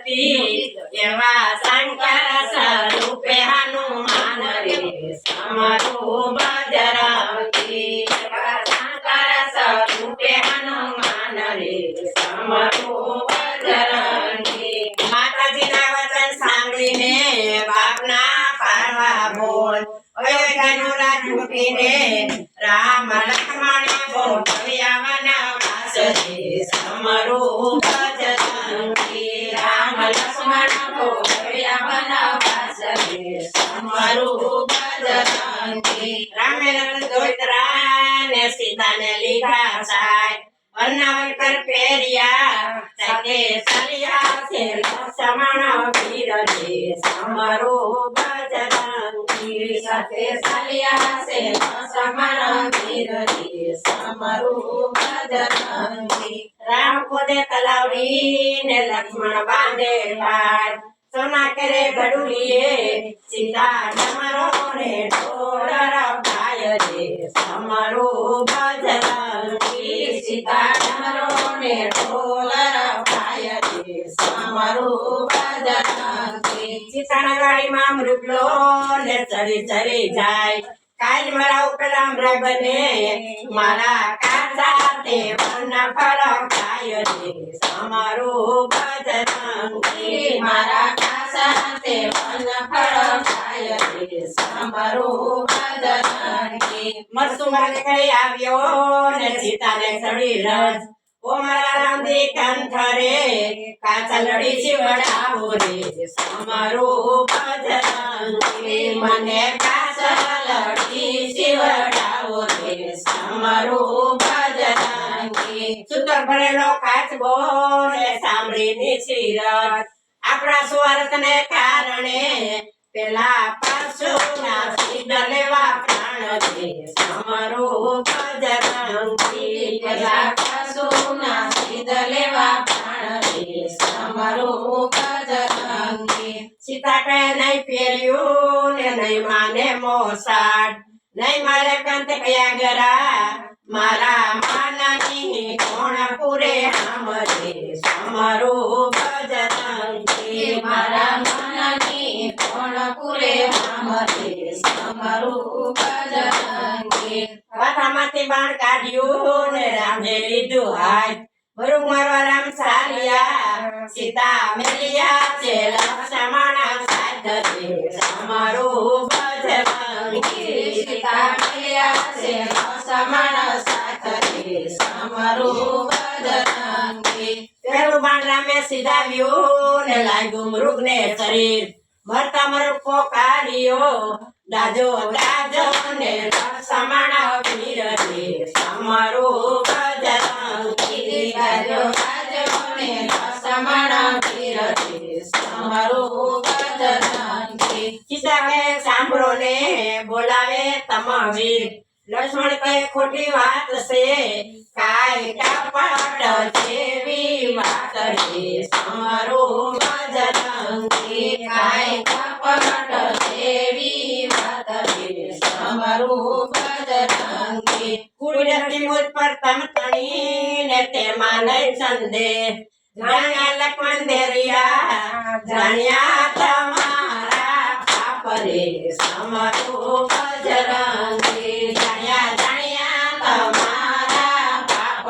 હતી એવા શંકર સ્વરૂપે હનુમાન રે સમરૂ બજરંગી એવા શંકર સ્વરૂપે હનુમાન રે સમરૂ બજરંગી માતાજીના વચન સાંભળીને બાપના પારવા બોલ અયોધ્યાનું મૂકીને રામ લક્ષ્મણ ગોઠવ્યા વનવાસ રે સમરૂ સીતાને લીધા સાય. અન્નાવર કર પેરિયા સાથે સલિયા છે લક્ષ્મણ વીર રે સમરો બજરંગી, સાથે સલિયા છે લક્ષ્મણ વીર રે સમરો બજરંગી, રામ ખોદે તલાવડી ને લક્ષ્મણ બાંધે सोना करे बडुलिए सीता नमरो रे डोरा पाय रे समरो बजरंग की सीता नमरो रे डोरा पाय रे समरो बजरंग की सीता गाड़ी मां मृगलो ने चरी चरी जाए કાલ મારા ઉપરા મૃગને મારા કાચા તે વન ફળ ખાય રે સમરો બજરંગી મારા કાચા તે વન ફળ ખાય રે સમરો બજરંગી મરસુ માર્ગે કરી આવ્યો ને સીતાને ચડી રજ. ઓ મારા રામજી કંઠ રે કાચા લડી શિવડાવો રે. સમરો બજરંગી મને કાચા લડી શિવડાવો રે સમરો બજરંગી સુતર ભરેલો કાચબો ને સાંભળીની સિરત આપણા સ્વાર્થને કારણે પેલા પાછુના સિદ્ધ લેવા પ્રાણ છે. સમરો બજરંગી પેલા પાછુના સિદ્ધ લેવા પ્રાણ છે સમરો બજરંગી સીતા કહે નહીં પહેર્યું ને નહીં માને મોસાડ નહીં મારે કંત કયા ગરા મારા માનાની કોણ પૂરે હામરે સમરો બજરંગી મારા માનની કોણ પૂરે હામરે સમરો બજરંગી વાથામાંથી બાણ કાઢ્યું ને રામે લીધું હાથ. બરુક મારવા રામ સાલિયા, સીતા મેલિયા છે લક્ષ્મણ સાથ રે સમરો બજરંગી સીતા મેલિયા છે લક્ષ્મણ સાથ રે સમરો રામે ને શરીર. મરતા મૃગ પોકાર્યો દાજો દાજો ને લક્ષ્મણ બજરંગી દાજો દાજો ને લક્ષ્મણ વીર રે સમરો બજરંગી સીતા કહે સાંભળો ને તમાવીર લક્ષ્મણ કહે, ખોટી વાત છે. કાય કપટ જેવી વાત રે સમરો બજરંગી કાય કપટ જેવી વાત રે સમરો બજરંગી કુળથી મુજ પર તમ તણી ને તેમાં નહીં સંદેહ જાણ્યા લક્ષ્મણ દેરિયા, જાણ્યા પાપ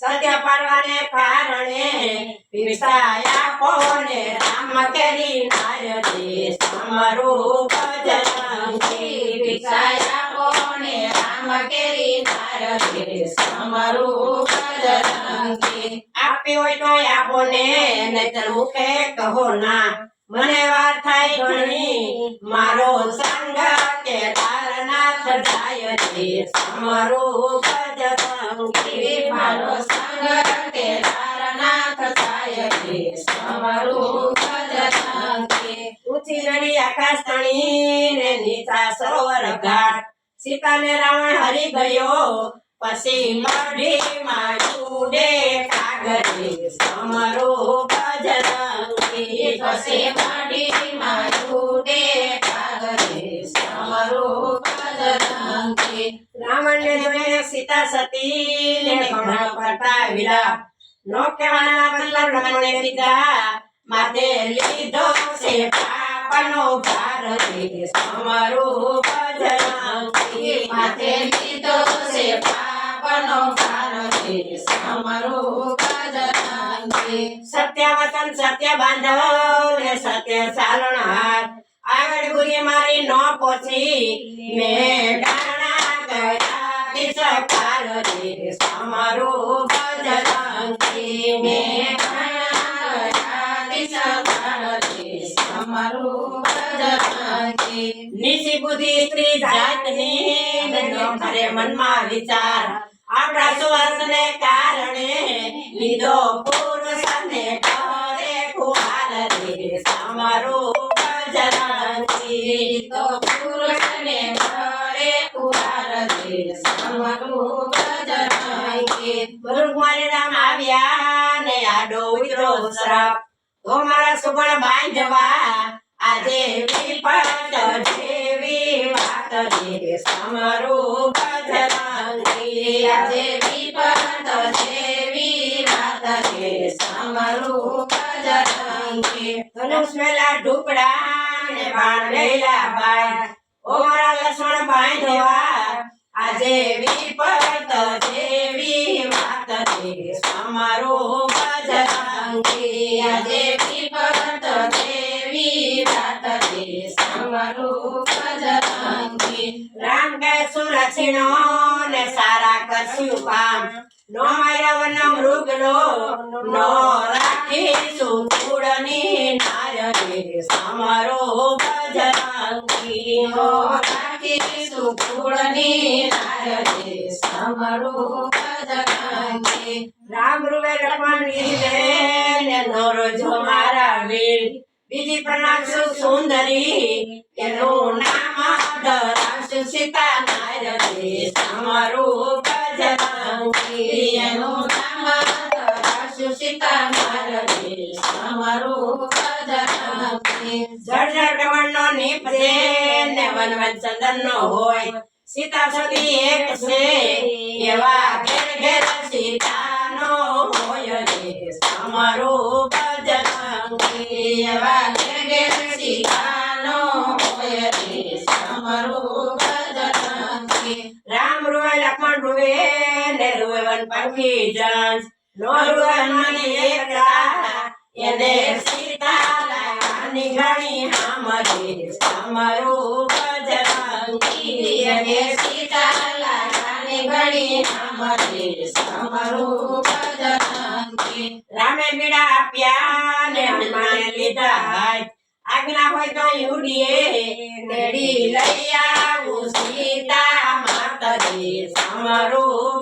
સત્ય પાડવાને કારણે પીસાયા કોને? રામ કરી નાર દે સમરો પીસાયા કોને? રામ કરી નાર દે સમરો આપી હોય તો આપો ને નહીતર મુખે કહો ના. મને વાર થાય ઘણી, મારો સંગ કે તારનાથ જાય છે સમરો બજરંગી મારો સંગ કે તારનાથ જાય છે સમરો બજરંગી ઊંચી ચીનડી આકાશ તણી ને નીચા સરોવર ઘાટ સીતાને રાવણ હરી ગયો પછી મઢીમાં ઉડે કાગરે સમરો બજરંગી પછી માટીમાં માથે લીધો છે પાપનો ભાર રે સમરો બજરંગી માથે લીધો છે પાપનો ભાર છે સમરો બજરંગી સત્ય વચન સત્ય બાંધવ ને સત્ય ચાલણ હાથ આગળ ગુરી મારી નો પોછી મેં ગાણા ગયા વિસકાર રે સમરો બજરંગી મેં નિશી બુદ્ધિ સ્ત્રી જાતની ને નો કરે મનમાં વિચાર આપણા સુવાસને કારણે લીધો પુરુષને કરે કુહાર રે સમરો બજરંગી ગુરુકુમારી રામ આવ્યા ને આડો ઉતરો શ્રાપ તો મારા સુગણ બાંધવા આજે વિપત જેવી વાત રે સમરો બજરંગી આજે ધનુષ મેલા ઢુકડા ને બાણ વેલા બાય ઓ મારા લસણ બાંધવા આજે વિપત જેવી વાત રે સમરો બજરંગી આજે રામ કે સુરક્ષિણો ને સારા કરશું કામ નો માયવન મૃગલો નો રાખીશું કુળની નાર રે સમરો બજરંગી હો જો મારા વીર. બીજી પ્રણામશું સુંદરી, એનું નામ ધરાવશું સીતા નાર રે સમરું બજરંગી એનું જળ જળ કમળનો નીપજે ને વન વન ચંદન નો હોય. સીતા સતી એક છે, એવા ઘેર ઘેર સીતાનો હોય રે સમરું બજરંગી એવા ઘેર ઘેર સીતાનો હોય રે સમરું રામ રૂવે લક્ષ્મણ રૂવે ને રૂવે વન પંખી જંજ. નો રૂવે મને એકલા એને સીતા લાગવાની ઘણી હામરે સમરું બજરંગી એને રામે બીડા આપ્યા ને હનુમાને લીધા હાથ. આજ્ઞા હોય તો યુડીએ નેડી લઈ આવું સીતા માતરે સમરું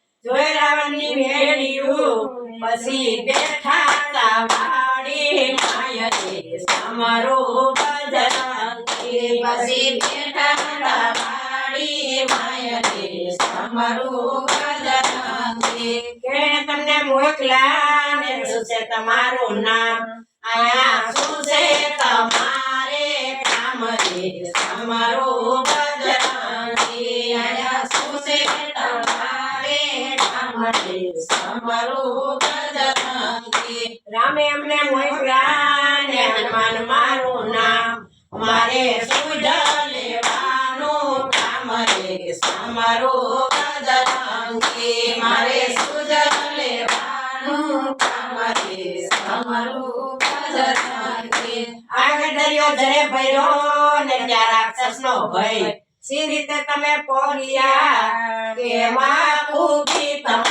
જોઈ રાવણની મેળીઓ પછી બેઠા તા વાડી માય રે સમરું બજરંગી પછી બેઠા તા વાડી માય રે સમરું બજરંગી કે તમને મોકલા ને શું છે તમારું નામ આયા શું છે તમારે કામ રે સમરું રામે એમને મોકલા ને હનુમાન મારું નામ. મારે સુધ લેવાનું કામ રે સમરું મારે સુધ લેવાનું કામ રે સમરું બજરંગી આગળ દરિયો જરે ભર્યો ને ત્યાં રાક્ષસ ભય. સી રીતે તમે પોગ્યા કે માં તમારી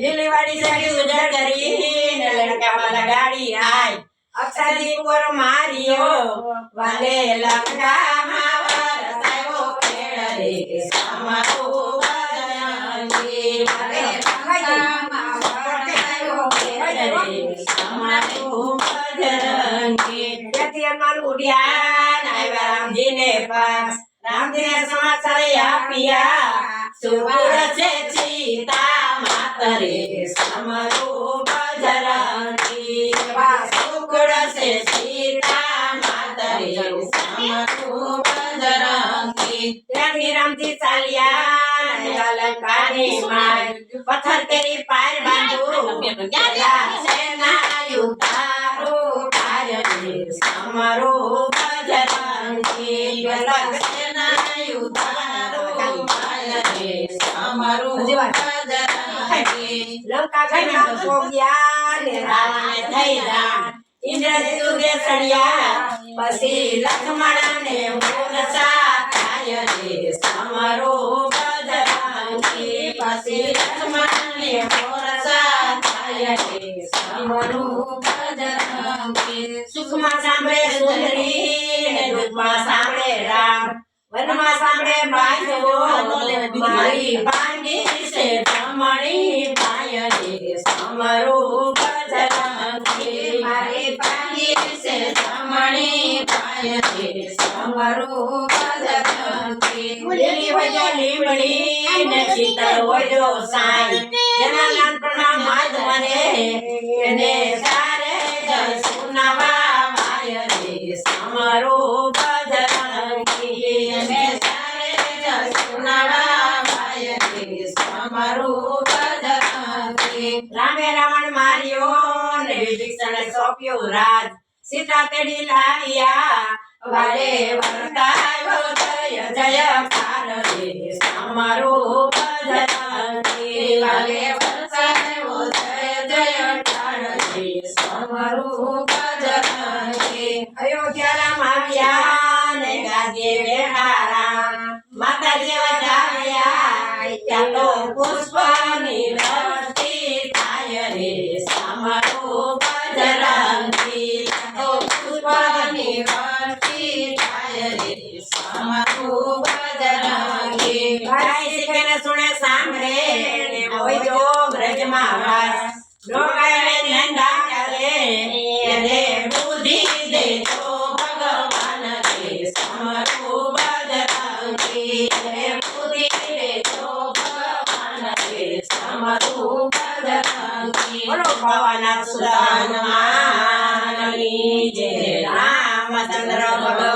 લીલીવાડી સડી ઉજળ કરી ને લંકામાં લગાડી આય. અક્ષાદી પર માર્યો. વાલે લંકામાં વરસાયો ખેડ રે સમારું બજરંગી વાલે વરસાયો ખેડ રે સમારું બજરંગી તેથી હનુમાન ઉડ્યા. ને રામજીને પાસ. ಅಂದಿನ ಸಮಾಚಾರ ಯಾಪಿಯ ಸುಗುಣ ಚೇಚಿತಾ ಮಾತರೆ ಸಮರೂಪ ಜರಾಣಿ ಸುಗುಣ ಚೇಚಿತಾ ಮಾತರೆ ಸಮರೂಪ ಜರಾಣಿ रंगी रंगी सालिया, अलंकारी माय पत्थर तेरी पार बांधू जला सेना उतारो पार समरो बजरंगी। बलक સમારું બજરંગી લંકા ગઈ પોગ્યા ને રાવણ થઈ રામ ઇન્દ્ર સુગે સળિયા પછી લક્ષ્મણ ને મૂર્છા થાય રે સમારો બજરંગી પછી લક્ષ્મણ ને મૂર્છા થાય રે સમારો બજરંગી સુખમાં સાંભળે સુંદરી ને દુઃખમાં સાંભળે રામ વનમાં સાંભળે બાજવો મારી પાંડી છે જમણી પાયરે સમરું બજરંગી મારી પાંડી છે જમણી સમરું બજરંગી લીલી હોય લીમડી ને શીતળ હોય સાઈ. જેના નાનપણમાં માજ મરે એને સારે જય સુનાવા માયરે સમરું બજરંગી એને સારે જય સુનાવા માયરે સમરું બજરંગી રામે રાવણ માર્યો ને વિભીષણ સોંપ્યો રાજ. સીતા તેડી લાવ્યા. વારે વર્તાયો જય જય કાર રે. સમારો બજરંગી વારે અયોધ્યા રામ આવ્યા ને ગાદીએ બેઠા. ભગવાન સુદાન માનવી જય રામચંદ્ર ભગવાન